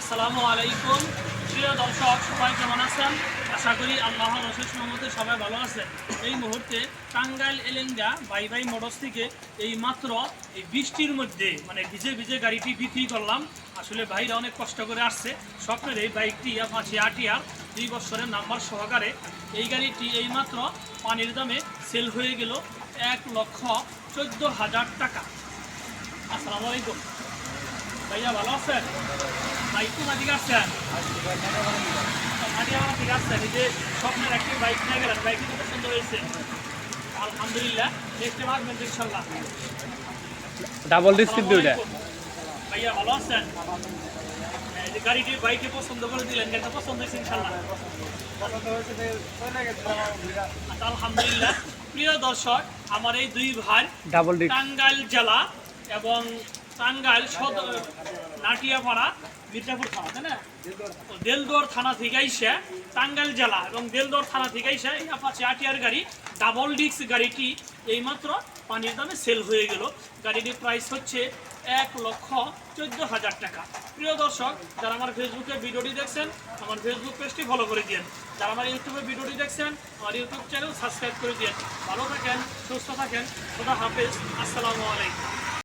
আসসালামু আলাইকুম। প্রিয় দর্শক, সবাই কেমন আছেন? আশা করি আল্লাহ রসুল সম্মতে সবাই ভালো আছেন। এই মুহূর্তে Tangail Elenga Bye Bye Motors থেকে এই মাত্র এই বৃষ্টির মধ্যে মানে ভিজে ভিজে গাড়িটি বিক্রি করলাম। আসলে ভাইরা অনেক কষ্ট করে আসছে। স্বপ্নের এই বাইকটি পাঁচে আটিয়ার দুই বছরের নাম্বার সহকারে। এই গাড়িটি এই মাত্র পানির দামে সেল হয়ে গেল এক লক্ষ চোদ্দ হাজার টাকা। আসসালামু আলাইকুম। ভাইয়া ভালো আছেন? কোন দিকে আসছেন মাটি আমার ঠিক আসছেন এই যে স্বপ্নের একটি বাইক নিয়ে গেলেন বাইক কিন্তু পছন্দ হয়েছে। আলহামদুলিল্লাহ দেখতে পারবেন ইনশাল্লাহ। ডাবল ডিস্ক দুইটা। ভাইয়া ভালো আছেন? গাড়িটি বাইকে পছন্দ করে দিলেন গাড়িটা পছন্দ হয়েছে ইনশাল্লাহ। আচ্ছা, আলহামদুলিল্লাহ। প্রিয় দর্শক আমার এই দুই ভাই টাঙ্গাইল জেলা এবং টাঙ্গাইল সদর নাটিয়াপাড়া, মির্জাপুর থানা, তাই না? ও দেলদুয়ার থানা থেকে আইসা টাঙ্গাইল জেলা এবং দেলদুয়ার থানা থেকে আইসা এই আটিয়ার গাড়ি ডাবল ডিস্ক গাড়িটি এইমাত্র পানির দামে সেল হয়ে গেল। গাড়িটির প্রাইস হচ্ছে এক লক্ষ চোদ্দ হাজার টাকা। প্রিয় দর্শক, যারা আমার ফেসবুকে ভিডিওটি দেখছেন, আমার ফেসবুক পেজটি ফলো করে দিন যারা আমার ইউটিউবে ভিডিওটি দেখছেন, আমার ইউটিউব চ্যানেল সাবস্ক্রাইব করে দিন ভালো থাকেন, সুস্থ থাকেন। খোদা হাফেজ। আসসালামু আলাইকুম।